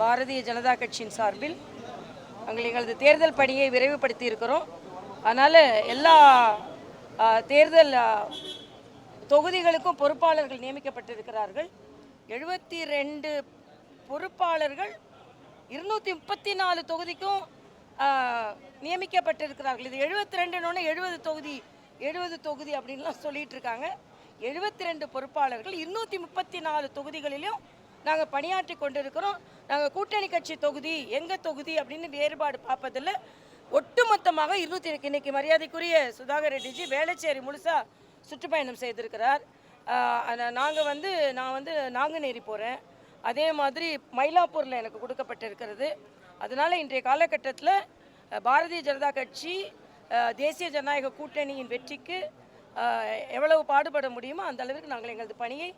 பாரதிய ஜனதா கட்சியின் சார்பில் நாங்கள் எங்களது தேர்தல் பணியை விரைவுபடுத்தி இருக்கிறோம். அதனால் எல்லா தேர்தல் தொகுதிகளுக்கும் பொறுப்பாளர்கள் நியமிக்கப்பட்டிருக்கிறார்கள். எழுபத்தி ரெண்டு பொறுப்பாளர்கள் இருநூற்றி முப்பத்தி நாலு தொகுதிக்கும் நியமிக்கப்பட்டிருக்கிறார்கள். இது எழுபத்தி ரெண்டுன்னு எழுபது தொகுதி எழுபது தொகுதி அப்படின்லாம் சொல்லிட்டு இருக்காங்க. எழுபத்தி ரெண்டு பொறுப்பாளர்கள் இருநூற்றி முப்பத்தி நாலு தொகுதிகளிலும் நாங்கள் பணியாற்றி கொண்டிருக்கிறோம். நாங்கள் கூட்டணி கட்சி தொகுதி எங்கள் தொகுதி அப்படின்னு வேறுபாடு பார்ப்பதில்ல. ஒட்டுமொத்தமாக இருநூத்தி இன்னைக்கு மரியாதைக்குரிய சுதாகர் ரெட்டிஜி வேளச்சேரி முழுசாக சுற்றுப்பயணம் செய்திருக்கிறார். நாங்கள் வந்து நான் வந்து நாங்குநேரி போகிறேன் அதே மாதிரி மயிலாப்பூரில் எனக்கு கொடுக்கப்பட்டிருக்கிறது. அதனால் இன்றைய காலகட்டத்தில் பாரதிய ஜனதா கட்சி தேசிய ஜனநாயக கூட்டணியின் வெற்றிக்கு எவ்வளவு பாடுபட முடியுமோ அந்த அளவுக்கு நாங்கள் எங்களது பணியை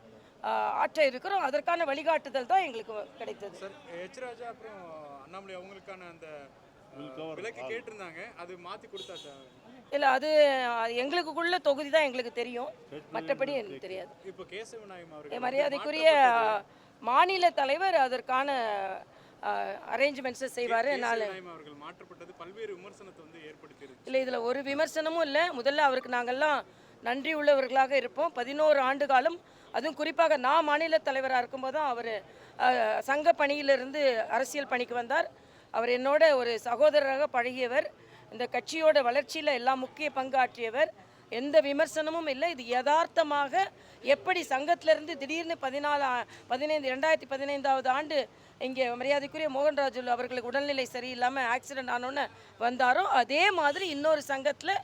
ஆற்ற இருக்கிறோம். அதற்கான வழிகாட்டுதல் தான் எங்களுக்கு கிடைத்தது. சார் எச் ராஜா அப்புறம் அண்ணாமலை அவங்களுக்கான அந்த விலக்கு கேட்டிருந்தாங்க. அது மாத்தி கொடுத்தாச்சா இல்லை அது எங்களுக்குள்ள தொகுதி தான் எங்களுக்கு தெரியும். மற்றபடி எனக்கு தெரியாது. இப்போ கேசவ நாயம் அவர்கள் மரியாதைக்குரிய மாநில தலைவர் அதற்கான அரேஞ்ச்மெண்ட்ஸை செய்வார். நாயம் அவர்கள் மாற்றப்பட்டது பல்வேறு விமர்சனத்தை வந்து ஏற்படுத்தியிருக்கு. இல்லை இதில் ஒரு விமர்சனமும் இல்லை. முதல்ல அவருக்கு நாங்கள்லாம் நன்றி உள்ளவர்களாக இருப்போம். பதினோரு ஆண்டு காலம் அதுவும் குறிப்பாக நான் மாநில தலைவராக இருக்கும்போதும் அவர் சங்க பணியிலிருந்து அரசியல் பணிக்கு வந்தார். அவர் என்னோட ஒரு சகோதரராக பழகியவர். இந்த கட்சியோட வளர்ச்சியில் எல்லாம் முக்கிய பங்காற்றியவர். எந்த விமர்சனமும் இல்லை. இது யதார்த்தமாக எப்படி சங்கத்திலிருந்து திடீர்னு பதினாலு பதினைந்து ரெண்டாயிரத்தி பதினைந்தாவது ஆண்டு இங்கே மரியாதைக்குரிய மோகன்ராஜு அவர்களுக்கு உடல்நிலை சரியில்லாமல் ஆக்சிடென்ட் ஆனோன்னு வந்தாரோ அதே மாதிரி இன்னொரு சங்கத்தில்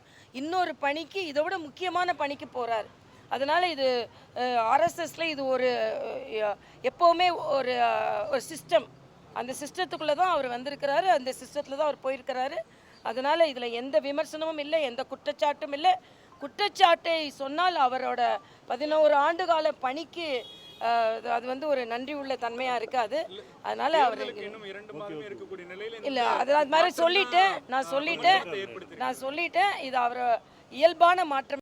இன்னொரு பணிக்கு இதை விட முக்கியமான பணிக்கு போகிறார் அதனால் இது ஆர்எஸ்எஸில் இது ஒரு எப்போவுமே ஒரு ஒரு சிஸ்டம் அந்த சிஸ்டத்துக்குள்ளே தான் அவர் வந்திருக்கிறாரு. அந்த சிஸ்டத்தில் தான் அவர் போயிருக்கிறாரு. அதனால் இதில் எந்த விமர்சனமும் இல்லை எந்த குற்றச்சாட்டும் இல்லை. குற்றச்சாட்டை சொன்னால் அவரோட பதினோரு ஆண்டு கால பணிக்கு அது- வந்து ஒரு நன்றி உள்ள தன்மையாக இருக்காது. அதனால் அவர் தேர்தலுக்கு இன்னும் இரண்டு மாதமே இருக்கக்கூடிய நிலையில இந்த இல்லை அது அது மாதிரி சொல்லிட்டேன். நான் சொல்லிட்டேன். நான் சொல்லிட்டேன். இது அவர் இயல்பான மாற்றம்